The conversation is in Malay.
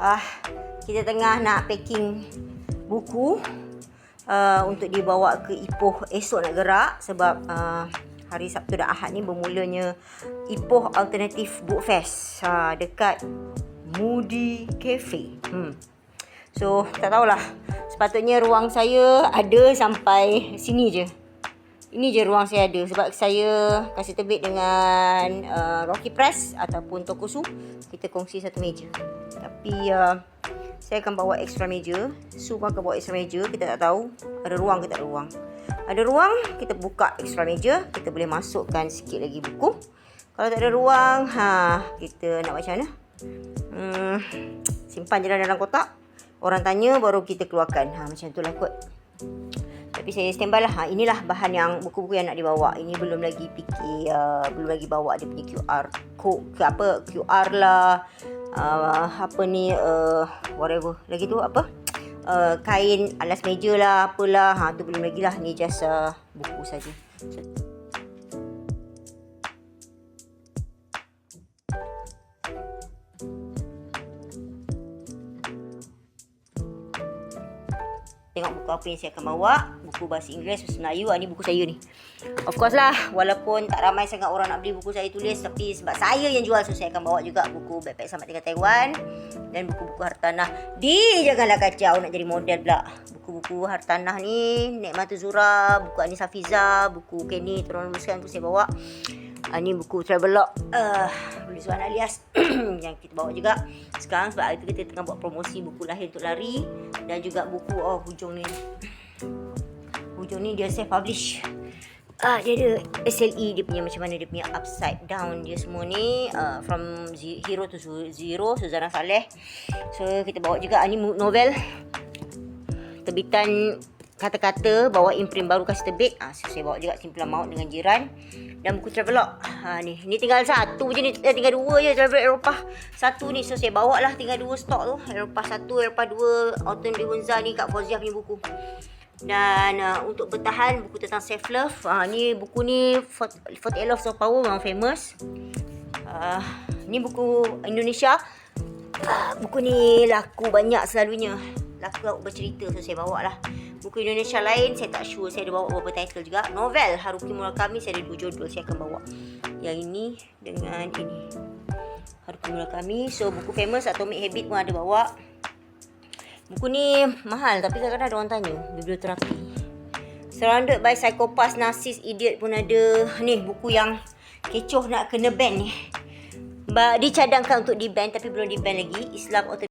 Ah, kita tengah nak packing buku uh, untuk dibawa ke Ipoh esok nak gerak sebab uh, hari Sabtu dan Ahad ni bermulanya Ipoh Alternative Book Fest uh, dekat Moody Cafe. Hmm. So, tak tahulah. Sepatutnya ruang saya ada sampai sini je. Ini je ruang saya ada sebab saya kasih terbit dengan uh, Rocky Press ataupun Tokosu. Kita kongsi satu meja. Tapi uh, saya akan bawa extra meja. Su pun akan bawa extra meja. Kita tak tahu ada ruang ke tak ada ruang. Ada ruang, kita buka extra meja. Kita boleh masukkan sikit lagi buku. Kalau tak ada ruang, ha, kita nak macam mana? Hmm, simpan je lah dalam kotak. Orang tanya baru kita keluarkan. Ha, macam tu lah kot. Tapi saya standby lah. Ha, inilah bahan yang buku-buku yang nak dibawa. Ini belum lagi fikir, uh, belum lagi bawa dia punya QR code apa, QR lah. Uh, apa ni, uh, whatever. Lagi tu apa? Uh, kain alas meja lah, apalah. Ha, tu belum lagi lah. Ni just uh, buku saja. So, Tengok buku apa yang saya akan bawa. Buku bahasa Inggeris, bahasa Melayu. Ah, Ni buku saya ni. Of course lah Walaupun tak ramai sangat orang nak beli buku saya tulis Tapi sebab saya yang jual So saya akan bawa juga buku Backpack Selamat Tinggal Taiwan Dan buku-buku hartanah. Di janganlah kacau Nak jadi model pula. Buku-buku hartanah ni Nek Mata Zura Buku Anis Hafiza Buku Kenny Tolong luluskan tu saya bawa Uh, ni buku Travelog uh, Tulis Wan Alias Yang kita bawa juga. Sekarang sebab itu kita tengah buat promosi Buku Lahir Untuk Lari Dan juga buku Oh hujung ni. Hujung ni dia self publish Ah, dia ada SLE dia punya macam mana dia punya upside down dia semua ni uh, from hero to zero Suzana Saleh. So kita bawa juga ah, ni novel. Terbitan kata-kata bawa imprint baru kasih terbit. Ah so saya bawa juga simpulan maut dengan jiran dan buku travelog ha ni ni tinggal satu je ni eh, tinggal dua je travel Eropah. Satu ni so saya bawa lah tinggal dua stok tu Eropah satu Eropah dua Autumn de Hunza ni Kak Fauziah punya buku. Dan uh, untuk bertahan buku tentang self love uh, ni buku ni 48 Laws of Power memang famous. Uh, ni buku Indonesia. Uh, buku ni laku banyak selalunya. Laku aku bercerita so saya bawa lah buku Indonesia lain saya tak sure. Saya ada bawa beberapa title juga. Novel Haruki Murakami saya ada dua judul saya akan bawa. Yang ini dengan ini. Haruki Murakami. So buku famous Atomic Habit pun ada bawa. Buku ni mahal tapi kadang-kadang ada orang tanya biblioterapi. Surrounded by psychopath narcissist idiot pun ada. Ni buku yang kecoh nak kena ban ni. Dicadangkan untuk di ban tapi belum di ban lagi. Islam Auto